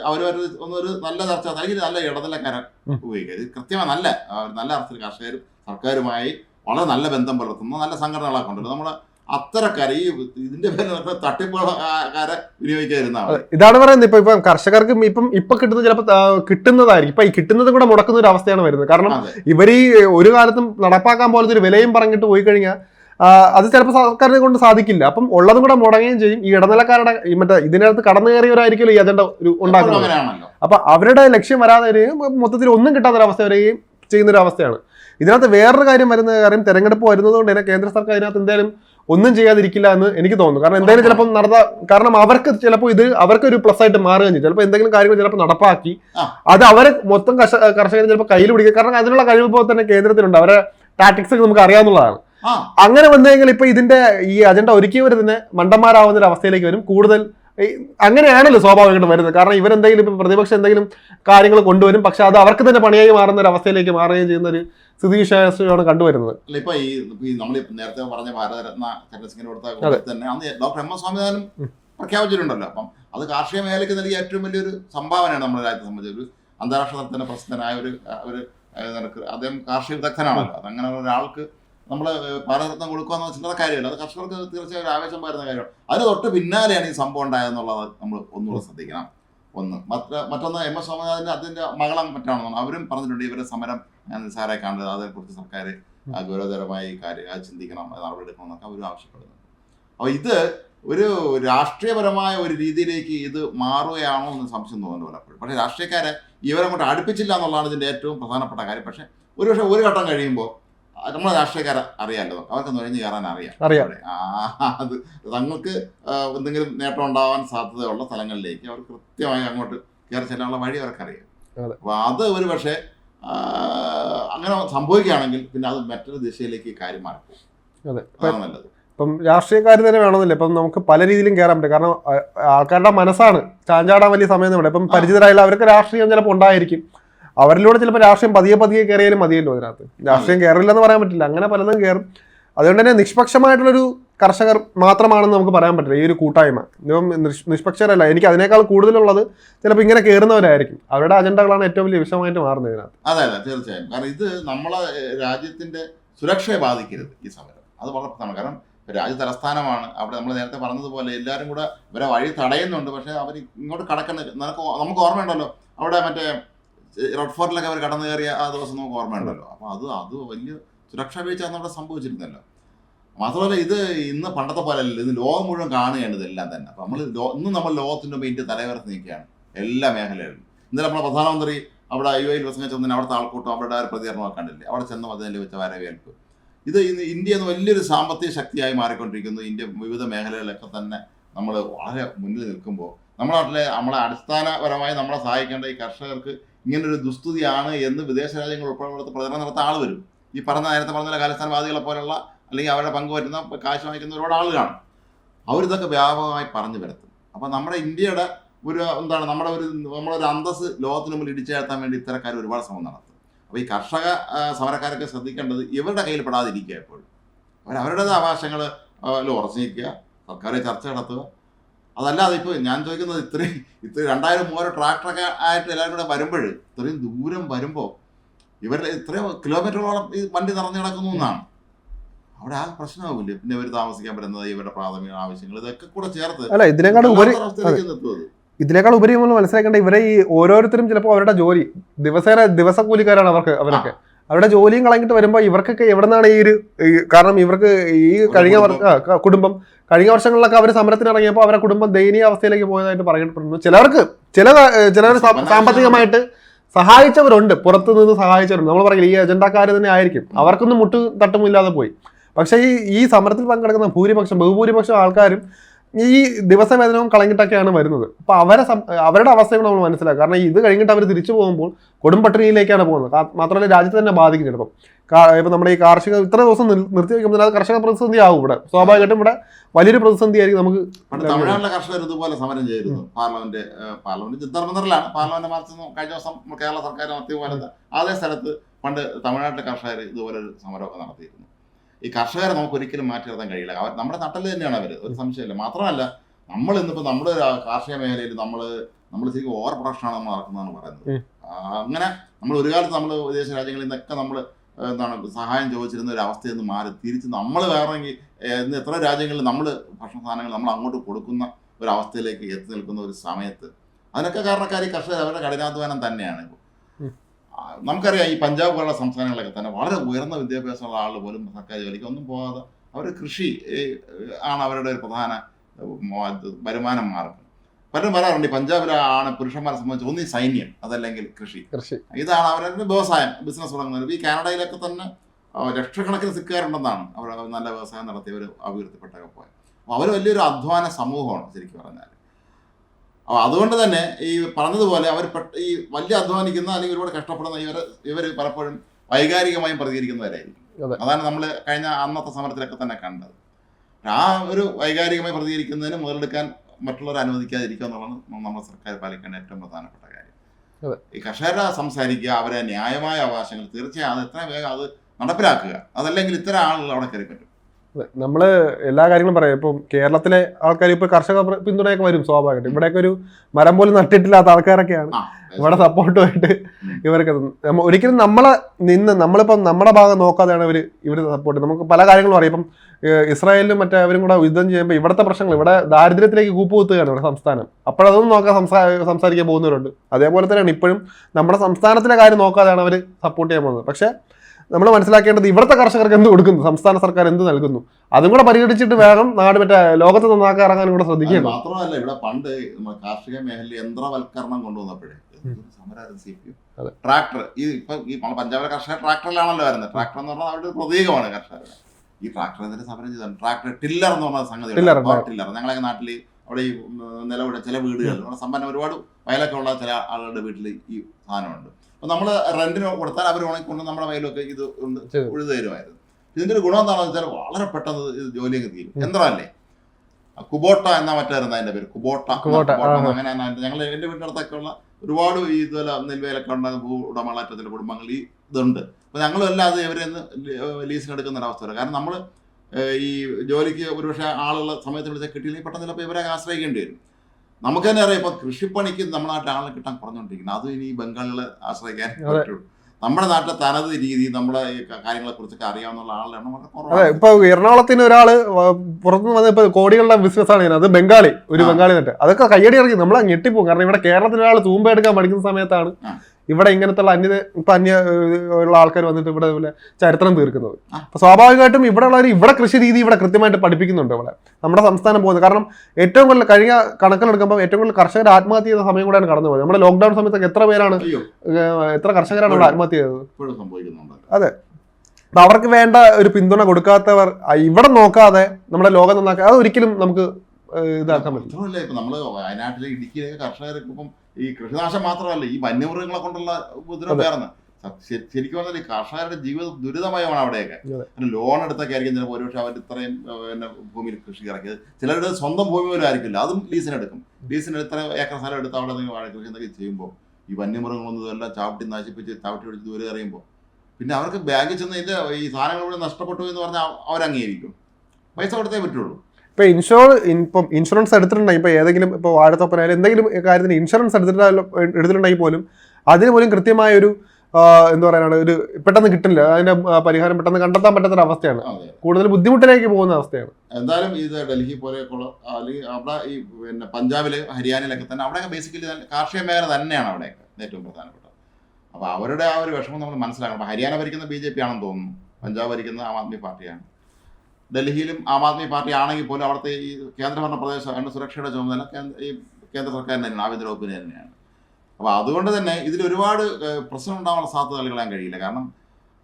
അവരൊരു ഒന്നൊരു നല്ല ചർച്ച അല്ലെങ്കിൽ നല്ല ഇടനിലക്കാരൻ. ഉപയോഗിക്കുക. ഇത് കൃത്യമായി നല്ല നല്ല അർത്ഥത്തിൽ കർഷകരും സർക്കാരുമായി വളരെ നല്ല ബന്ധം പുലർത്തുന്ന നല്ല സംഘടനകളൊക്കെ ഉണ്ട് നമ്മൾ അത്തരക്കാരെ ഈ ഇതിന്റെ പേര് തട്ടിപ്പുകാരെ വിനിയോഗിക്കാതിരുന്നാണ് അതെ. ഇതാണ് പറയുന്നത്. ഇപ്പൊ ഇപ്പം കർഷകർക്ക് ഇപ്പം ഇപ്പൊ കിട്ടുന്ന ചിലപ്പോ കിട്ടുന്നതായിരിക്കും. ഇപ്പൊ ഈ കിട്ടുന്നത് കൂടെ മുടക്കുന്ന ഒരു അവസ്ഥയാണ് വരുന്നത്. കാരണം. ഇവർ ഈ ഒരു കാലത്തും നടപ്പാക്കാൻ പോലത്തെ ഒരു വിലയും പറഞ്ഞിട്ട് പോയി കഴിഞ്ഞാൽ അത് ചിലപ്പോൾ സർക്കാരിനെ കൊണ്ട് സാധിക്കില്ല. അപ്പം ഉള്ളതും കൂടെ മുടങ്ങുകയും ചെയ്യും. ഈ ഇടനിലക്കാരുടെ മറ്റേ ഇതിനകത്ത് കടന്നു കയറിയവരായിരിക്കുമല്ലോ ഈ അജണ്ട ഒരു ഉണ്ടാക്കുന്നത്. അപ്പൊ അവരുടെ ലക്ഷ്യം വരാതെ വരികയും മൊത്തത്തിൽ ഒന്നും കിട്ടാത്തൊരവസ്ഥ വരികയും ചെയ്യുന്ന ഒരു അവസ്ഥയാണ്. ഇതിനകത്ത് വേറൊരു കാര്യം വരുന്ന കാര്യം തെരഞ്ഞെടുപ്പ് വരുന്നത് കൊണ്ട് തന്നെ കേന്ദ്ര സർക്കാർ ഇതിനകത്ത് എന്തായാലും ഒന്നും ചെയ്യാതിരിക്കില്ല എന്ന് എനിക്ക് തോന്നുന്നു. കാരണം എന്തായാലും ചിലപ്പോൾ നടന്ന കാരണം അവർക്ക് ചിലപ്പോൾ ഇത് അവർക്ക് ഒരു പ്ലസ് ആയിട്ട് മാറുകയും ചെയ്യും. ചിലപ്പോൾ എന്തെങ്കിലും കാര്യങ്ങൾ ചിലപ്പോൾ നടപ്പാക്കി അത് അവരെ മൊത്തം കർഷകർ ചിലപ്പോൾ കയ്യിൽ പിടിക്കുക കാരണം അതിനുള്ള കഴിവ് ഇപ്പോൾ തന്നെ കേന്ദ്രത്തിലുണ്ട്. അവരെ ടാറ്റിക്സ് ഒക്കെ നമുക്ക് അറിയാവുന്നതാണ്. അങ്ങനെ വന്നെങ്കിൽ ഇപ്പൊ ഇതിന്റെ ഈ അജണ്ട ഒരുക്കിയവർ തന്നെ മണ്ടന്മാരാവുന്ന ഒരു അവസ്ഥയിലേക്ക് വരും. കൂടുതൽ അങ്ങനെയാണല്ലോ സ്വാഭാവികമായിട്ടും വരുന്നത്. കാരണം ഇവരെന്തെങ്കിലും ഇപ്പൊ പ്രതിപക്ഷം എന്തെങ്കിലും കാര്യങ്ങൾ കൊണ്ടുവരും. പക്ഷെ അത് അവർക്ക് തന്നെ പണിയായി മാറുന്ന ഒരു അവസ്ഥയിലേക്ക് മാറുകയും ചെയ്യുന്ന ഒരു സ്ഥിതിവിശേഷമാണ് കണ്ടുവരുന്നത്. ഇപ്പൊ ഈ നമ്മൾ നേരത്തെ പറഞ്ഞ ഭാരതരത്ന കൊടുത്ത തന്നെ അന്ന് ഡോക്ടർ എം എസ് സ്വാമിനാഥനും പ്രഖ്യാപിച്ചിട്ടുണ്ടല്ലോ. അപ്പം അത് കാർഷിക മേഖലയ്ക്ക് നൽകിയ ഏറ്റവും വലിയൊരു സംഭാവനയാണ് നമ്മുടെ രാജ്യത്തെ സംബന്ധിച്ച്. ഒരു അന്താരാഷ്ട്ര തലത്തിന് പ്രസിദ്ധനായ ഒരു ഒരു അദ്ദേഹം കാർഷിക വിദഗ്ധനാണല്ലോ. അതങ്ങനെ ഒരാൾക്ക് നമ്മൾ ഭാരതരത്നം കൊടുക്കുക എന്ന് കാര്യമല്ല. അത് കർഷകർക്ക് തീർച്ചയായും ഒരു ആവേശം പകരുന്ന കാര്യമാണ്. അതിന് തൊട്ട് പിന്നാലെയാണ് ഈ സംഭവം ഉണ്ടായതെന്നുള്ളത് നമ്മൾ ഒന്നുകൂടെ ശ്രദ്ധിക്കണം. ഒന്ന്. മറ്റ മറ്റൊന്ന് എം എസ് സ്വാമിനാഥന്റെ അതിന്റെ മകളം മറ്റാണെന്നാണ് അവരും പറഞ്ഞിട്ടുണ്ട് ഇവരെ സമരം ഞാൻ നിസ്സാരെ കാണരുത് അതേക്കുറിച്ച് സർക്കാർ ഗൗരവതരമായി കാര്യം ചിന്തിക്കണം നടപടിയെടുക്കണമെന്നൊക്കെ അവർ ആവശ്യപ്പെടുന്നുണ്ട്. അപ്പോൾ ഇത് ഒരു രാഷ്ട്രീയപരമായ ഒരു രീതിയിലേക്ക് ഇത് മാറുകയാണോ എന്ന് സംശയം തോന്നുന്നു പലപ്പോഴും. പക്ഷേ രാഷ്ട്രീയക്കാരെ ഇവരെ കൊണ്ട് അടുപ്പിച്ചില്ല എന്നുള്ളതാണ് ഇതിന്റെ ഏറ്റവും പ്രധാനപ്പെട്ട കാര്യം. പക്ഷേ ഒരു പക്ഷേ ഒരു ഘട്ടം കഴിയുമ്പോൾ നമ്മളെ രാഷ്ട്രീയക്കാരെ അറിയാമല്ലോ അവർക്ക് നുഴഞ്ഞു കയറാൻ അറിയാം. അറിയാം. ആ, അത് തങ്ങൾക്ക് എന്തെങ്കിലും നേട്ടം ഉണ്ടാവാൻ സാധ്യതയുള്ള സ്ഥലങ്ങളിലേക്ക് അവർ കൃത്യമായി അങ്ങോട്ട് കയറി ചെല്ലാനുള്ള വഴി അവർക്കറിയാം. അപ്പോൾ അത്. ഒരു പക്ഷേ അങ്ങനെ സംഭവിക്കുകയാണെങ്കിൽ പിന്നെ അത് മറ്റൊരു ദിശയിലേക്ക് കാര്യം മാറും അതാണ് നല്ലത്. ഇപ്പം രാഷ്ട്രീയക്കാർ തന്നെ വേണമെന്നില്ല. ഇപ്പം നമുക്ക് പല രീതിയിലും കയറാൻ പറ്റും. കാരണം ആൾക്കാരുടെ മനസ്സാണ്. ചാഞ്ചാടാൻ വലിയ സമയം ഇവിടെ ഇപ്പം പരിചിതരായാലും അവർക്ക് രാഷ്ട്രീയം ചിലപ്പോൾ ഉണ്ടായിരിക്കും. അവരിലൂടെ ചിലപ്പോൾ രാഷ്ട്രീയം പതിയെ പതിയെ കയറിയാലും മതിയല്ലോ അതിനകത്ത്. രാഷ്ട്രീയം കയറില്ലെന്ന് പറയാൻ പറ്റില്ല. അങ്ങനെ പലതും കയറും അതുകൊണ്ട് തന്നെ നിഷ്പക്ഷമായിട്ടുള്ളൊരു കർഷകർ മാത്രമാണെന്ന് നമുക്ക് പറയാൻ പറ്റില്ല. ഈ ഒരു കൂട്ടായ്മ. ഇപ്പം നിഷ്പക്ഷരല്ല. എനിക്ക് അതിനേക്കാൾ കൂടുതലുള്ളത് ചിലപ്പോൾ ഇങ്ങനെ കയറുന്നവരായിരിക്കും അവരുടെ അജണ്ടകളാണ് ഏറ്റവും വലിയ വിഷയമായിട്ട് മാറുന്നത് അതെ അതെ. തീർച്ചയായും. കാരണം ഇത് നമ്മളെ രാജ്യത്തിന്റെ സുരക്ഷയെ ബാധിക്കരുത് ഈ സമരം. അത് വളരെ പ്രധാനമാണ്. കാരണം രാജ്യ തലസ്ഥാനമാണ്. അവിടെ നമ്മൾ നേരത്തെ പറഞ്ഞതുപോലെ എല്ലാവരും കൂടെ ഇവരെ വഴി തടയുന്നുണ്ട്. പക്ഷേ അവർ ഇങ്ങോട്ട് കടക്കുന്ന നിനക്ക് നമുക്ക് ഓർമ്മയുണ്ടല്ലോ. അവിടെ മറ്റേ റെഡ് ഫോർട്ടിലൊക്കെ അവർ കടന്നു കയറിയ ആ ദിവസം നമുക്ക് ഓർമ്മയുണ്ടല്ലോ. അപ്പോൾ അത് അത് വലിയ സുരക്ഷാ വീഴ്ച അന്ന് അവിടെ സംഭവിച്ചിരുന്നല്ലോ. മാത്രമല്ല ഇത് ഇന്ന് പണ്ടത്തെ പോലെ അല്ല ഇത് ലോകം മുഴുവൻ കാണുകയാണ് ഇതെല്ലാം തന്നെ. അപ്പം നമ്മൾ ഇന്ന് നമ്മൾ ലോകത്തിന്റെ മുമ്പ് ഇന്ത്യ നിൽക്കുകയാണ്. എല്ലാ മേഖലകളിലും. ഇന്നലെ നമ്മുടെ പ്രധാനമന്ത്രി അവിടെ യു എയിൽ ചെന്നതിന് അവിടുത്തെ ആൾക്കൂട്ടം അവരുടെ ഒരു പ്രതികരണമൊക്കെ കണ്ടില്ലേ? അവിടെ ചെന്ന് അതിനെ വെച്ച വരവേൽപ്പ്. ഇത് ഇന്ന് ഇന്ത്യ എന്ന് വലിയൊരു സാമ്പത്തിക ശക്തിയായി മാറിക്കൊണ്ടിരിക്കുന്നു. ഇന്ത്യ വിവിധ മേഖലകളിലൊക്കെ തന്നെ നമ്മൾ വളരെ മുന്നിൽ നിൽക്കുമ്പോൾ നമ്മുടെ നാട്ടിലെ നമ്മളെ അടിസ്ഥാനപരമായി നമ്മളെ സഹായിക്കേണ്ട ഈ കർഷകർക്ക് ഇങ്ങനൊരു ദുസ്തുതിയാണ് എന്ന് വിദേശ രാജ്യങ്ങൾ ഉൾപ്പെടെ പ്രചരണം നടത്താൻ ആൾ വരും. ഈ പറഞ്ഞ നേരത്തെ പറഞ്ഞ കാലസ്ഥാനവാദികളെ പോലുള്ള അല്ലെങ്കിൽ അവരുടെ പങ്ക് പറ്റുന്ന കാശ് വാങ്ങിക്കുന്ന ഒരുപാട് ആളുകളാണ് അവരിതൊക്കെ വ്യാപകമായി പറഞ്ഞു വരുത്തും അപ്പോൾ നമ്മുടെ ഇന്ത്യയുടെ ഒരു എന്താണ് നമ്മുടെ ഒരു നമ്മളൊരു അന്തസ് ലോകത്തിന് മുമ്പിൽ ഇടിച്ചേർത്താൻ വേണ്ടി ഇത്തരക്കാർ ഒരുപാട് ശ്രമം നടത്തും. അപ്പോൾ ഈ കർഷക സമരക്കാരൊക്കെ ശ്രദ്ധിക്കേണ്ടത് ഇവരുടെ കയ്യിൽ പെടാതിരിക്കുക എപ്പോഴും. അവർ ആവാശങ്ങൾ നിൽക്കുക സർക്കാർ ചർച്ച നടത്തുക അതല്ലാതെ ഇപ്പോൾ ഞാൻ ചോദിക്കുന്നത് ഇത്രയും ഇത്ര രണ്ടായിരം മൂവായിരം ട്രാക്ടറൊക്കെ ആയിട്ട് എല്ലാവരും കൂടെ വരുമ്പോൾ ഇത്രയും ദൂരം വരുമ്പോൾ ഇവരുടെ ഇത്രയും കിലോമീറ്ററോളം ഈ വണ്ടി നിറഞ്ഞു കിടക്കുന്നു എന്നാണ്. അവിടെ ആ പ്രശ്നമാവില്ലേ? പിന്നെ ഇവർ താമസിക്കാൻ പറ്റുന്നത് ഇവരുടെ പ്രാഥമിക ആവശ്യങ്ങൾ ഇതൊക്കെ കൂടെ ചേർത്ത് അല്ല ഇതിനേക്കാൾ ഉപരി. ഇതിനേക്കാൾ ഉപരി നമ്മൾ മനസ്സിലാക്കേണ്ട ഇവരെ ഈ ഓരോരുത്തരും ചിലപ്പോൾ അവരുടെ ജോലി ദിവസേന ദിവസക്കൂലിക്കാരാണ് അവർക്ക് അവരൊക്കെ. അവരുടെ ജോലിയും കളഞ്ഞിട്ട് വരുമ്പോൾ ഇവർക്കൊക്കെ എവിടെ നിന്നാണ് ഈ ഒരു കാരണം ഇവർക്ക് ഈ കഴിഞ്ഞ കുടുംബം. കഴിഞ്ഞ വർഷങ്ങളിലൊക്കെ അവർ സമരത്തിന് ഇറങ്ങിയപ്പോൾ അവരുടെ കുടുംബം ദയനീയ അവസ്ഥയിലേക്ക് പോയതായിട്ട് പറയപ്പെടുന്നു ചിലർക്ക് ചില ചിലർ സാമ്പത്തികമായിട്ട് സഹായിച്ചവരുണ്ട് പുറത്തു നിന്ന് സഹായിച്ചവരുണ്ട്. നമ്മൾ പറയില്ല ഈ അജണ്ടക്കാർ തന്നെ ആയിരിക്കും. അവർക്കൊന്നും മുട്ട് തട്ടുമില്ലാതെ പോയി. പക്ഷേ ഈ ഈ സമരത്തിൽ പങ്കെടുക്കുന്ന ഭൂരിപക്ഷം ബഹുഭൂരിപക്ഷം ആൾക്കാരും ഈ ദിവസവേതനവും കളഞ്ഞിട്ടൊക്കെയാണ് വരുന്നത്. അപ്പോൾ അവരെ അവരുടെ അവസ്ഥയും നമ്മൾ മനസ്സിലാക്കുക. കാരണം ഇത് കഴിഞ്ഞിട്ട് അവർ തിരിച്ചു പോകുമ്പോൾ കൊടുംപട്ടിണിയിലേക്കാണ് പോകുന്നത്. മാത്രമല്ല രാജ്യത്തെ തന്നെ ബാധിക്കും ചിലപ്പം ഇപ്പം നമ്മുടെ ഈ കാർഷിക ഇത്ര ദിവസം നിർത്തി വയ്ക്കുമ്പോൾ അത് കർഷക പ്രതിസന്ധി ആവും ഇവിടെ. സ്വാഭാവികമായിട്ടും ഇവിടെ വലിയൊരു പ്രതിസന്ധി ആയിരിക്കും നമുക്ക് തമിഴ്നാട്ടിലെ കർഷകർ ഇതുപോലെ സമരം ചെയ്തിരുന്നു. പാർലമെന്റ് പാർലമെന്റ് ചിത്തർമന്ദറിലാണ്. പാർലമെന്റ് മാർച്ച് കഴിഞ്ഞ ദിവസം കേരള സർക്കാർ നടത്തിയ പോലത്തെ അതേ സ്ഥലത്ത് പണ്ട് തമിഴ്നാട്ടിലെ കർഷകർ ഇതുപോലെ ഒരു സമരമൊക്കെ നടത്തിയിരുന്നു. ഈ കർഷകരെ നമുക്ക് ഒരിക്കലും മാറ്റി നിർത്താൻ കഴിയില്ല. അവർ നമ്മുടെ നട്ടൽ തന്നെയാണ് അവർ ഒരു സംശയമില്ല. മാത്രമല്ല നമ്മൾ ഇന്നിപ്പോൾ നമ്മുടെ കാർഷിക മേഖലയിൽ നമ്മൾ നമ്മൾ ശരിക്കും ഓവർ പ്രൊഡക്ഷനാണ് നമ്മൾ നടക്കുന്നതെന്ന് പറയുന്നത്. അങ്ങനെ നമ്മൾ ഒരു കാലത്ത് നമ്മൾ വിദേശ രാജ്യങ്ങളിൽ നിന്നൊക്കെ നമ്മൾ എന്താണ് സഹായം ചോദിച്ചിരുന്ന ഒരു അവസ്ഥയിൽ നിന്ന് മാറി. തിരിച്ച് നമ്മൾ വേണമെങ്കിൽ ഇന്ന് എത്ര രാജ്യങ്ങളിൽ നമ്മൾ ഭക്ഷണ സാധനങ്ങൾ നമ്മൾ അങ്ങോട്ട് കൊടുക്കുന്ന ഒരു അവസ്ഥയിലേക്ക് എത്തി നിൽക്കുന്ന ഒരു സമയത്ത് അതിനൊക്കെ കാരണക്കാർ ഈ കർഷകർ അവരുടെ കഠിനാധ്വാനം തന്നെയാണ് ഇപ്പോൾ നമുക്കറിയാം ഈ പഞ്ചാബ് പോലുള്ള സംസ്ഥാനങ്ങളിലൊക്കെ തന്നെ വളരെ ഉയർന്ന വിദ്യാഭ്യാസമുള്ള ആൾ പോലും സർക്കാർ ജോലിക്ക് ഒന്നും പോകാതെ അവർ കൃഷി ആണ് അവരുടെ ഒരു പ്രധാന വരുമാനം മാർഗം. പലരും പറയാറുണ്ട് ഈ പഞ്ചാബിലെ ആണ് പുരുഷന്മാരെ സംബന്ധിച്ച് ഒന്നീ സൈന്യം അതല്ലെങ്കിൽ കൃഷി. കൃഷി. ഇതാണ് അവരുടെ വ്യവസായം ബിസിനസ് തുടങ്ങുന്നത്. ഈ കാനഡയിലൊക്കെ തന്നെ ലക്ഷക്കണക്കിന് സിക്കാരുണ്ടെന്നാണ് അവർ നല്ല വ്യവസായം നടത്തിയവർ അഭിവൃദ്ധിപ്പെട്ടൊക്കെ പോയത്. അപ്പോൾ അവർ വലിയൊരു അധ്വാന സമൂഹമാണ് ശരിക്കും പറഞ്ഞാൽ അതുകൊണ്ട് തന്നെ ഈ പറഞ്ഞതുപോലെ അവർ പെട്ട- ഈ വലിയ അധ്വാനിക്കുന്ന അല്ലെങ്കിൽ ഒരുപാട് കഷ്ടപ്പെടുന്ന ഇവർ ഇവർ പലപ്പോഴും വൈകാരികമായും പ്രതികരിക്കുന്നവരായിരിക്കും. അതെ. അതാണ് നമ്മൾ കഴിഞ്ഞ അന്നത്തെ സമരത്തിലൊക്കെ തന്നെ കണ്ടത്. ആ ഒരു വൈകാരികമായി പ്രതികരിക്കുന്നതിന് മുതലെടുക്കാൻ മറ്റുള്ളവർ അനുവദിക്കാതിരിക്കുക എന്നുള്ളതാണ് നമ്മുടെ സർക്കാർ പാലിക്കേണ്ട ഏറ്റവും പ്രധാനപ്പെട്ട കാര്യം. ഈ കർഷകരെ സംസാരിക്കുക അവരെ ന്യായമായ അവകാശങ്ങൾ തീർച്ചയായും അത് എത്രയും വേഗം അത് നടപ്പിലാക്കുക. അതല്ലെങ്കിൽ ഇത്തരം ആളുകൾ അവിടെ കയറി പറ്റും. അതെ, നമ്മൾ എല്ലാ കാര്യങ്ങളും പറയാം. ഇപ്പം കേരളത്തിലെ ആൾക്കാർ ഇപ്പൊ കർഷക പിന്തുണയൊക്കെ വരും സ്വാഭാവികമായിട്ട്. ഇവിടെയൊക്കെ ഒരു മരം പോലും നട്ടിട്ടില്ലാത്ത ആൾക്കാരൊക്കെയാണ്. ഇവിടെ സപ്പോർട്ടുമായിട്ട്. ഇവർക്ക് ഒരിക്കലും നമ്മളെ നിന്ന് നമ്മളിപ്പം നമ്മുടെ ഭാഗം നോക്കാതെയാണ് ഇവർ ഇവർ സപ്പോർട്ട്. നമുക്ക് പല കാര്യങ്ങളും അറിയാം. ഇപ്പം ഇസ്രായേലിലും മറ്റേ അവരും കൂടെ യുദ്ധം ചെയ്യുമ്പോൾ ഇവിടുത്തെ പ്രശ്നങ്ങൾ ഇവിടെ ദാരിദ്ര്യത്തിലേക്ക് കൂപ്പുകുത്തുകയാണ് ഇവിടെ സംസ്ഥാനം. അപ്പോഴതൊന്നും നോക്കാൻ സംസാ സംസാരിക്കാൻ പോകുന്നവരുണ്ട്. അതേപോലെ തന്നെയാണ് ഇപ്പോഴും നമ്മുടെ സംസ്ഥാനത്തിലെ കാര്യം നോക്കാതെയാണ് അവർ സപ്പോർട്ട് ചെയ്യാൻ പോകുന്നത്. പക്ഷേ നമ്മൾ മനസ്സിലാക്കേണ്ടത് ഇവിടുത്തെ കർഷകർക്ക് എന്ത് കൊടുക്കുന്നു? സംസ്ഥാന സർക്കാർ എന്ത് നൽകുന്നു? അതും കൂടെ പരിഗണിച്ചിട്ട് വേണം നാട് മറ്റേ ലോകത്ത് നന്നാക്കാൻ ഇറങ്ങാൻ കൂടെ ശ്രദ്ധിക്കുക മാത്രമല്ല ഇവിടെ പണ്ട് കാർഷിക മേഖല യന്ത്രവൽക്കരണം കൊണ്ടുവന്നപ്പോഴേ. ട്രാക്ടർ. ഈ ഇപ്പൊ ഈ പഞ്ചാബിലെ കർഷകർ ട്രാക്ടറിലാണല്ലോ വരുന്നത്. ട്രാക്ടർ എന്ന് പറഞ്ഞാൽ അവരുടെ പ്രതീകമാണ് കർഷകർ ഈ ട്രാക്ടർ എന്തിനു സമരം ചെയ്താണ് ട്രാക്ടർ ടില്ലർ എന്ന് പറഞ്ഞ സംഗതി ടില്ലർ, ടില്ലർ. ഞങ്ങളെ നാട്ടിൽ അവിടെ ഈ നിലവിടെ ചില വീടുകളിൽ സമ്പന്ന ഒരുപാട് വയലൊക്കെ ഉള്ള ചില ആളുകളുടെ വീട്ടിൽ ഈ സാധനമുണ്ട്. അപ്പൊ നമ്മൾ റെന്റിന് കൊടുത്താൽ അവർ ഉണക്കൊണ്ട് നമ്മുടെ വയലൊക്കെ ഇത് ഉണ്ട്. ഉഴുതു തരുമായിരുന്നു ഇതിന്റെ ഒരു ഗുണം എന്താണെന്ന് വെച്ചാൽ വളരെ പെട്ടെന്ന് ഇത് ജോലിയൊക്കെ തീരും. യന്ത്രമല്ലേ കുബോട്ട എന്ന മറ്റായിരുന്നു അതിന്റെ പേര്? കുബോട്ട. അങ്ങനെ ഞങ്ങൾ എന്റെ വീടിന്റെ അടുത്തൊക്കെ ഉള്ള ഒരുപാട് ഈ ഇതുപോലെ നെൽവേലൊക്കെ ഉണ്ടാകുന്ന ഭൂ ഉടമകളാറ്റത്തിലെ കുടുംബങ്ങൾ ഈ ഇതുണ്ട്. അപ്പൊ ഞങ്ങളും എല്ലാം അത് ഇവരെ ലീസിനെടുക്കുന്ന ഒരു അവസ്ഥ വരും കാരണം നമ്മൾ ഈ ജോലിക്ക് ഒരുപക്ഷെ ആളുള്ള സമയത്ത് വിളിച്ചാൽ കിട്ടിയില്ലെങ്കിൽ പെട്ടെന്ന് ചിലപ്പോൾ ഇവരെ ആശ്രയിക്കേണ്ടി വരും. നമുക്ക് തന്നെ അറിയാം ഇപ്പൊ കൃഷിപ്പണിക്ക് നമ്മുടെ നാട്ടിൽ ആളെ കിട്ടാൻ കുറഞ്ഞുകൊണ്ടിരിക്കുന്നത് അതും ഇനി ബംഗാളിൽ ആശ്രയിക്കാൻ. പറ്റുള്ളൂ. നമ്മുടെ നാട്ടിലെ തനത് രീതി നമ്മളെ കാര്യങ്ങളെ കുറിച്ചൊക്കെ അറിയാവുന്ന ആളുടെ എണ്ണം വളരെ ഇപ്പൊ എറണാകുളത്തിന് ഒരാൾ പുറത്തു വന്ന ഇപ്പൊ കോടികളുടെ ബിസിനസ് ആണ് അത് ബംഗാളി ഒരു ബംഗാളി നട്ട് അതൊക്കെ കയ്യടി ഇറങ്ങി. നമ്മളെ ഞെട്ടിപ്പോകും കാരണം ഇവിടെ കേരളത്തിൽ ഒരാൾ തൂമ്പ എടുക്കാൻ പഠിക്കുന്ന സമയത്താണ്. ഇവിടെ ഇങ്ങനത്തെ അന്യ ഇപ്പൊ അന്യ ഉള്ള ആൾക്കാർ വന്നിട്ട് ഇവിടെ ചരിത്രം തീർക്കുന്നത്. അപ്പൊ സ്വാഭാവികമായിട്ടും ഇവിടെ ഉള്ളവർ ഇവിടെ കൃഷി രീതി ഇവിടെ കൃത്യമായിട്ട് പഠിപ്പിക്കുന്നുണ്ട് ഇവിടെ. നമ്മുടെ സംസ്ഥാനം പോകുന്നത്. കാരണം ഏറ്റവും കൂടുതൽ കഴിഞ്ഞ കണക്കിലെടുക്കുമ്പോൾ ഏറ്റവും കൂടുതൽ കർഷകർ ആത്മഹത്യ ചെയ്ത സമയം കൂടെയാണ് കടന്നു പോകുന്നത്. നമ്മുടെ ലോക്ക്ഡൌൺ സമയത്തൊക്കെ എത്ര പേരാണ് എത്ര കർഷകരാണ് ഇവിടെ ആത്മഹത്യ ചെയ്തത്? അതെ. അവർക്ക് വേണ്ട ഒരു പിന്തുണ കൊടുക്കാത്തവർ ഇവിടെ നോക്കാതെ നമ്മുടെ ലോകം നന്നാക്കാതെ അത് ഒരിക്കലും നമുക്ക് ഇതാക്കാൻ പറ്റും. മാത്രമല്ല ഇപ്പൊ നമ്മൾ വയനാട്ടിലെ ഇടുക്കിയിലെ കർഷകർക്ക് ഇപ്പം ഈ കൃഷിനാശം മാത്രമല്ല ഈ വന്യമൃഗങ്ങളെ കൊണ്ടുള്ള ഉപദ്രവം വേറെന്ന് വേറെ ശരിക്കും പറഞ്ഞാൽ ഈ കർഷകരുടെ ജീവിതം ദുരിതമയമാണ് അവിടെയൊക്കെ. ലോൺ എടുത്തൊക്കെ ആയിരിക്കും ചിലപ്പോൾ ഒരുപക്ഷെ അവർ ഇത്രയും പിന്നെ ഭൂമിയിൽ കൃഷി ഇറക്കിയത്. ചിലരുടെ സ്വന്തം ഭൂമി പോലും ആയിരിക്കില്ല. അതും ലീസിനെടുക്കും ലീസിന് ഇത്ര ഏക്കർ സ്ഥലം എടുത്ത് അവിടെ നിന്ന് വാഴ കൃഷി എന്തൊക്കെ ചെയ്യുമ്പോൾ ഈ വന്യമൃഗങ്ങളൊന്നും ഇതെല്ലാം ചവിട്ടി നശിപ്പിച്ച് ചവിട്ടി പിടിച്ച് ദൂരെ എറിയുമ്പോൾ. പിന്നെ അവർക്ക് ബാങ്കിൽ ചെന്ന് ഇതിന്റെ ഈ സാധനങ്ങൾ ഇവിടെ നഷ്ടപ്പെട്ടു എന്ന് പറഞ്ഞാൽ അവരംഗീകരിക്കും പൈസ കൊടുത്തേ പറ്റുള്ളൂ. ഇപ്പൊ ഇൻഷുർ ഇപ്പം ഇൻഷുറൻസ് എടുത്തിട്ടുണ്ടെങ്കിൽ ഇപ്പൊ ഏതെങ്കിലും ഇപ്പൊ വാഴത്തോപ്പനായാലും എന്തെങ്കിലും കാര്യത്തിന് ഇൻഷുറൻസ് എടുത്തിട്ടാലും എടുത്തിട്ടുണ്ടെങ്കിൽ പോലും അതിന് പോലും കൃത്യമായ ഒരു ആ, എന്താ പറയാനാണ് ഒരു പെട്ടെന്ന് കിട്ടില്ല അതിന്റെ പരിഹാരം പെട്ടെന്ന് കണ്ടെത്താൻ പറ്റാത്തൊരു അവസ്ഥയാണ്. കൂടുതൽ ബുദ്ധിമുട്ടിലേക്ക് പോകുന്ന അവസ്ഥയാണ്. എന്തായാലും ഇത് ഡൽഹി പോലെയൊക്കെയുള്ള അല്ലെങ്കിൽ അവിടെ ഈ പിന്നെ പഞ്ചാബിൽ ഹരിയാനയിലൊക്കെ തന്നെ അവിടെയൊക്കെ ബേസിക്കലി കാർഷിക മേഖല തന്നെയാണ് അവിടെ ഏറ്റവും പ്രധാനപ്പെട്ടത്. അപ്പോൾ അവരുടെ ആ ഒരു വിഷമം നമ്മൾ മനസ്സിലാക്കണം. ഹരിയാന ഭരിക്കുന്ന ബി ജെ പി ആണെന്ന് തോന്നുന്നു. പഞ്ചാബ് ഭരിക്കുന്ന ആം ആദ്മി പാർട്ടിയാണ്. ഡൽഹിയിലും ആം ആദ്മി പാർട്ടി ആണെങ്കിൽ പോലും അവിടുത്തെ ഈ കേന്ദ്രഭരണ പ്രദേശമാണ് സുരക്ഷയുടെ ചുമതല ഈ കേന്ദ്ര സർക്കാരിന് തന്നെയാണ് ആഭ്യന്തര വകുപ്പിന് തന്നെയാണ്. അപ്പോൾ അതുകൊണ്ട് തന്നെ ഇതിൽ ഒരുപാട് പ്രശ്നം ഉണ്ടാവാനുള്ള സാധ്യത നൽകാൻ കഴിയില്ല. കാരണം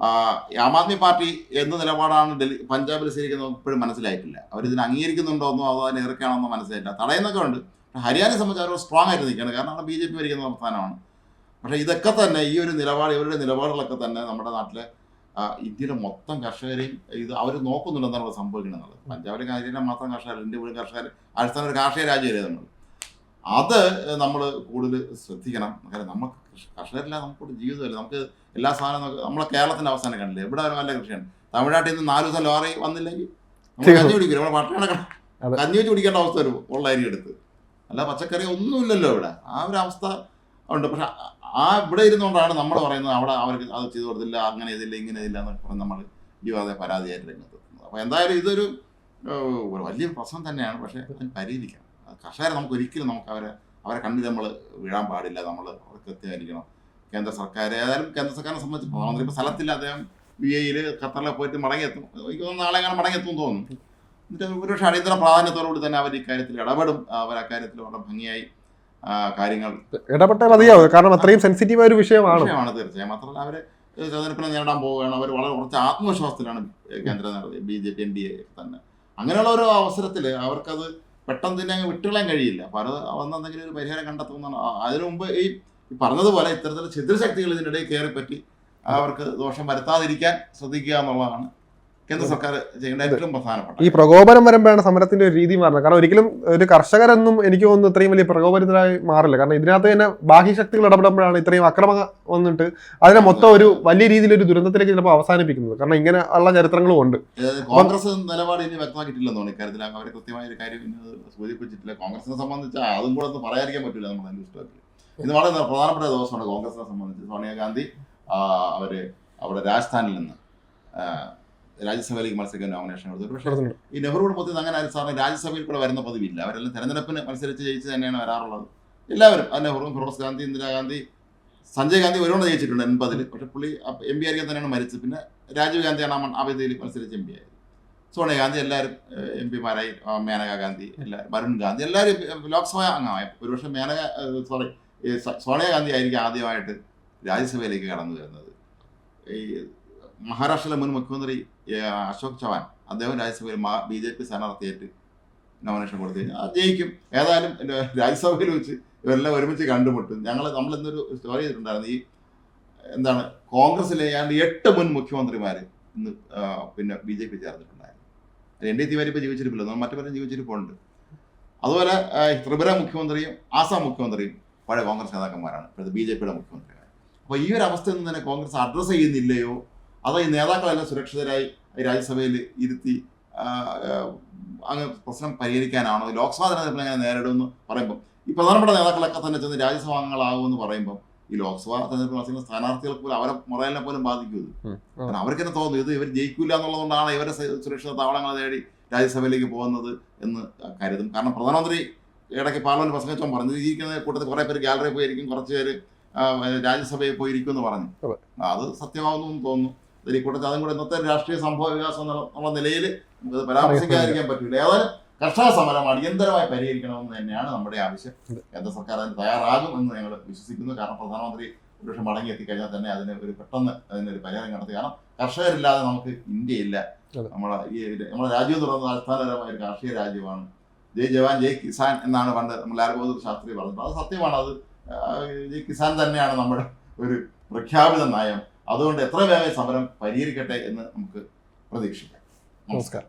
ആ, ആദ്മി പാർട്ടി എന്ത് നിലപാടാണ് ഡൽഹി പഞ്ചാബിൽ സ്വീകരിക്കുന്നത് ഇപ്പോഴും മനസ്സിലായിട്ടില്ല. അവർ ഇതിനെ അംഗീകരിക്കുന്നുണ്ടോ എന്നോ അതോ അതിനെ എതിർക്കുകയാണോ എന്നോ മനസ്സിലായില്ല തടയുന്നൊക്കെ ഉണ്ട്. ഹരിയാനയെ സംബന്ധിച്ച് അവർ സ്ട്രോങ് ആയിട്ട് നിൽക്കുകയാണ്. കാരണം അവിടെ ബി ജെ പി ഭരിക്കുന്ന സംസ്ഥാനമാണ്. പക്ഷേ ഇതൊക്കെ തന്നെ ഈ ഒരു നിലപാട് ഇവരുടെ നിലപാടുകളൊക്കെ തന്നെ നമ്മുടെ നാട്ടിലെ ഇന്ത്യയിലെ മൊത്തം കർഷകരെയും ഇത് അവർ നോക്കുന്നുണ്ടെന്നാണ് ഇവിടെ സംഭവിക്കുന്നത് പഞ്ചാബിലെ ഹരിയാന മാത്രം കർഷകർ ഇന്ത്യ മുഴുവൻ കർഷകർ അടിസ്ഥാന ഒരു കാർഷിക രാജ്യമല്ലേ നമ്മൾ അത് നമ്മൾ കൂടുതൽ ശ്രദ്ധിക്കണം. കാരണം നമുക്ക് കർഷകരില്ല നമുക്കൊരു ജീവിതമല്ല? നമുക്ക് എല്ലാ സാധനവും നമുക്ക് നമ്മളെ കേരളത്തിന്റെ അവസാനം കണ്ടില്ലേ? എവിടെ നല്ല കൃഷിയാണ്? തമിഴ്നാട്ടിൽ നിന്ന് നാല് ദിവസം ലോറി വന്നില്ലെങ്കിൽ നമ്മൾ. കഞ്ഞി കുടിക്കില്ല നമ്മൾ പട്ടണ. കഞ്ഞി വെച്ച് കുടിക്കേണ്ട അവസ്ഥ വരും ഉള്ള അരി എടുത്ത് അല്ല പച്ചക്കറി ഒന്നുമില്ലല്ലോ ഇവിടെ. ആ ഒരു അവസ്ഥ ഉണ്ട്. പക്ഷെ ആ- ഇവിടെ ഇരുന്നുകൊണ്ടാണ് നമ്മൾ പറയുന്നത് അവിടെ അവർക്ക് അത് ചെയ്തു കൊടുത്തില്ല അങ്ങനെ ഇതില്ല ഇങ്ങനെ ഇതില്ല എന്നൊക്കെ പറഞ്ഞ് നമ്മൾ യുവാതെ പരാതിയായിട്ട് രംഗത്ത് എത്തുന്നത്. അപ്പോൾ എന്തായാലും ഇതൊരു ഒരു വലിയ പ്രശ്നം തന്നെയാണ്. പക്ഷേ അതിന് പരിഹരിക്കണം. അത് കർഷകരെ നമുക്ക് ഒരിക്കലും നമുക്ക് അവരെ അവരെ കണ്ണിൽ നമ്മൾ വീഴാൻ പാടില്ല. നമ്മൾ കൃത്യമായിരിക്കണം. കേന്ദ്ര സർക്കാർ ഏതായാലും കേന്ദ്ര സർക്കാരിനെ സംബന്ധിച്ച് പ്രധാനമന്ത്രി ഇപ്പോൾ സ്ഥലത്തില്ല. അദ്ദേഹം യു എയിൽ ഖത്തറിൽ പോയിട്ട് മടങ്ങിയെത്തും. എനിക്ക് തോന്നുന്നു നാളെ അങ്ങനെ മടങ്ങിയെത്തും തോന്നുന്നു. എന്നിട്ട് ഒരുപക്ഷെ അടിയന്തര പ്രാധാന്യത്തോടുകൂടി തന്നെ അവർ ഇക്കാര്യത്തിൽ ഇടപെടും. അവർ അക്കാര്യത്തിൽ വളരെ ഭംഗിയായി കാര്യങ്ങൾ ഇടപെട്ടേ മതിയാവും. കാരണം അത്രയും സെൻസിറ്റീവ് ഒരു വിഷയമാണ്. വിഷയമാണ് തീർച്ചയായും. മാത്രമല്ല അവർ തെരഞ്ഞെടുപ്പിനെ നേരിടാൻ പോവുകയാണ്. അവർ വളരെ കുറച്ച് ആത്മവിശ്വാസത്തിലാണ് കേന്ദ്ര B J P N D A തന്നെ. അങ്ങനെയുള്ള ഒരു അവസരത്തിൽ അവർക്കത് പെട്ടെന്ന് തന്നെ അങ്ങ് വിട്ടുകളയാൻ കഴിയില്ല. അപ്പോൾ അത് വന്ന് എന്തെങ്കിലും ഒരു പരിഹാരം കണ്ടെത്തുമെന്നാണ്. അതിനു മുമ്പ് ഈ ഈ പറഞ്ഞതുപോലെ ഇത്തരത്തിൽ ഛിദ്രശക്തികൾ ഇതിനിടയിൽ കയറിപ്പറ്റി അവർക്ക് ദോഷം വരുത്താതിരിക്കാൻ ശ്രദ്ധിക്കുക എന്നുള്ളതാണ് കേന്ദ്ര സർക്കാർ ചെയ്യേണ്ട ഏറ്റവും പ്രധാനപ്പെട്ട ഈ പ്രകോപനം വരുമ്പോഴാണ് സമരത്തിന്റെ ഒരു രീതി മാറുന്നത്. കാരണം ഒരിക്കലും ഒരു കർഷകരെന്നും എനിക്ക് തോന്നുന്നു ഇത്രയും വലിയ പ്രകോപനത്തിനായി മാറില്ല. കാരണം ഇതിനകത്ത് തന്നെ ബാഹ്യശക്തികൾ ഇടപെടുമ്പോഴാണ് ഇത്രയും അക്രമം വന്നിട്ട് അതിനെ മൊത്തം ഒരു വലിയ രീതിയിൽ ഒരു ദുരന്തത്തിലേക്ക് ചിലപ്പോൾ അവസാനിപ്പിക്കുന്നത്. കാരണം ഇങ്ങനെ ഉള്ള ചരിത്രങ്ങളും ഉണ്ട്. കോൺഗ്രസ് നിലപാട് ഇനി വ്യക്തമാക്കിയിട്ടില്ലെന്ന് തോന്നുന്നു. ഇക്കാര്യത്തിൽ അവർ കൃത്യമായ ഒരു കാര്യം സൂചിപ്പിച്ചിട്ടില്ല. കോൺഗ്രസിനെ സംബന്ധിച്ച് അതും കൂടെ ഒന്ന് പറയാതിരിക്കാൻ പറ്റില്ല നമ്മുടെ അന്വേഷണത്തിൽ ഇന്ന് വളരെ പ്രധാനപ്പെട്ട ദിവസമാണ് കോൺഗ്രസിനെ സംബന്ധിച്ച്. സോണിയാഗാന്ധി അവർ അവിടെ രാജസ്ഥാനിൽ നിന്ന് രാജ്യസഭയിലേക്ക് മത്സരിക്കാൻ നോമിനേഷൻ കൊടുത്തു. പക്ഷേ ഈ നെഹ്റു കുടുംബത്തിൽ അങ്ങനെ ആരും സാറിന് രാജ്യസഭയിൽ കൂടെ വരുന്ന പതിവില്ല. അവരെല്ലാം തെരഞ്ഞെടുപ്പിന് മത്സരിച്ച് ജയിച്ച് തന്നെയാണ് വരാറുള്ളത്. എല്ലാവരും ആ നെഹ്റുവും ഫിറോസ് ഗാന്ധി ഇന്ദിരാഗാന്ധി സഞ്ജയ് ഗാന്ധി ഒരുപാട് ജയിച്ചിട്ടുണ്ട് എൺപതിൽ പക്ഷെ പുള്ളി എം പി ആയിരിക്കാൻ തന്നെയാണ് മരിച്ചത്. പിന്നെ രാജീവ് ഗാന്ധിയാണ് ആ അവധിയിൽ വേദിയിൽ മത്സരിച്ച് എം പി ആയത്. സോണിയാഗാന്ധി എല്ലാവരും എം പിമാരായി. മേനകാ ഗാന്ധി എല്ലാവരും വരുൺ ഗാന്ധി എല്ലാവരും ലോക്സഭ അംഗമായി. ഒരുപക്ഷെ മേനക സോറി സോണിയാഗാന്ധി ആയിരിക്കും ആദ്യമായിട്ട് രാജ്യസഭയിലേക്ക് കടന്നു വരുന്നത്. ഈ മഹാരാഷ്ട്രയിലെ മുൻ മുഖ്യമന്ത്രി അശോക് ചവാൻ. അദ്ദേഹം രാജ്യസഭയിൽ ബി ജെ പി സ്ഥാനാർത്ഥിയായിട്ട് നോമിനേഷൻ കൊടുത്തു കഴിഞ്ഞാൽ അത് ജയിക്കും. ഏതായാലും രാജ്യസഭയിൽ വെച്ച് ഇവരെല്ലാം ഒരുമിച്ച് കണ്ടുമുട്ടും. ഞങ്ങൾ നമ്മളിന്നൊരു സ്റ്റോറി ചെയ്തിട്ടുണ്ടായിരുന്നു. ഈ എന്താണ് കോൺഗ്രസിലെ ഏതാണ്ട് എട്ട് മുൻ മുഖ്യമന്ത്രിമാർ ഇന്ന് പിന്നെ ബി ജെ പി ചേർന്നിട്ടുണ്ടായിരുന്നു. എൻ ഡി തിവാരി ഇപ്പോൾ ജീവിച്ചിരിപ്പില്ല. മറ്റു പലരും ജീവിച്ചിരിപ്പുണ്ട്. അതുപോലെ ത്രിപുര മുഖ്യമന്ത്രിയും ആസാം മുഖ്യമന്ത്രിയും പഴയ കോൺഗ്രസ് നേതാക്കന്മാരാണ്. ഇപ്പോഴത്തെ ബി ജെ പിയുടെ മുഖ്യമന്ത്രിമാർ അപ്പോൾ ഈ ഒരു അവസ്ഥയിൽ നിന്ന് തന്നെ കോൺഗ്രസ് അഡ്രസ്സ് ചെയ്യുന്നില്ലയോ? അതോ ഈ നേതാക്കളെല്ലാം സുരക്ഷിതരായി രാജ്യസഭയിൽ ഇരുത്തി അങ്ങ് പ്രശ്നം പരിഹരിക്കാനാണോ? ലോക്സഭാ തെരഞ്ഞെടുപ്പിൽ എങ്ങനെ നേരിടുമെന്ന് പറയുമ്പോൾ ഈ പ്രധാനപ്പെട്ട നേതാക്കളൊക്കെ തന്നെ ചെന്ന് രാജ്യസഭാ അംഗങ്ങളാകുമെന്ന് പറയുമ്പോൾ ഈ ലോക്സഭാ തെരഞ്ഞെടുപ്പ് മത്സരിക്കുന്ന സ്ഥാനാർത്ഥികൾക്ക് പോലും അവരെ മുറയിലെ പോലും ബാധിക്കും ഇത്. കാരണം അവർക്ക് തന്നെ തോന്നുന്നു ഇത് ഇവർ ജയിക്കില്ല എന്നുള്ളതുകൊണ്ടാണ് ഇവരെ സുരക്ഷിത താവളങ്ങൾ നേടി രാജ്യസഭയിലേക്ക് പോകുന്നത് എന്ന് കരുതും. കാരണം പ്രധാനമന്ത്രി ഇടയ്ക്ക് പാർലമെന്റ് പ്രസംഗിച്ചോ പറഞ്ഞു ഇരിക്കുന്ന കൂട്ടത്തിൽ കുറെ പേര് ഗാലറിയിൽ പോയിരിക്കും കുറച്ച് പേര് രാജ്യസഭയിൽ പോയിരിക്കും എന്ന് പറഞ്ഞു. അത്. സത്യമാവുന്നു തോന്നുന്നു. കൂട്ടത്തിൽ അതും കൂടെ ഇന്നത്തെ രാഷ്ട്രീയ സംഭവ വികാസം എന്നുള്ള നിലയിൽ നമുക്കത് പരാമർശിക്കാതിരിക്കാൻ പറ്റില്ല ഏതായാലും കർഷക സമരം അടിയന്തരമായി പരിഹരിക്കണമെന്ന് തന്നെയാണ് നമ്മുടെ ആവശ്യം. കേന്ദ്ര സർക്കാർ അതിന് തയ്യാറാകും എന്ന് ഞങ്ങൾ വിശ്വസിക്കുന്നു. കാരണം പ്രധാനമന്ത്രി ഒരുപക്ഷെ മടങ്ങി എത്തിക്കഴിഞ്ഞാൽ തന്നെ അതിന് ഒരു പെട്ടെന്ന് അതിനൊരു പരിഹാരം കണ്ടെത്തി കാരണം കർഷകരില്ലാതെ നമുക്ക് ഇന്ത്യയില്ല. നമ്മളെ ഈ നമ്മുടെ രാജ്യം തുറന്ന അടിസ്ഥാനപരമായ ഒരു കാർഷിക രാജ്യമാണ്. ജയ് ജവാൻ ജയ് കിസാൻ എന്നാണ് പണ്ട് നമ്മൾ ലാൽ ബഹദൂർ ശാസ്ത്രി പറഞ്ഞത് അത് സത്യമാണ്. അത് ജയ് കിസാൻ തന്നെയാണ് നമ്മുടെ ഒരു പ്രഖ്യാപിത നയം. അതുകൊണ്ട് എത്ര വേഗം സമരം പരിഹരിക്കട്ടെ എന്ന് നമുക്ക് പ്രതീക്ഷിക്കാം. നമസ്കാരം.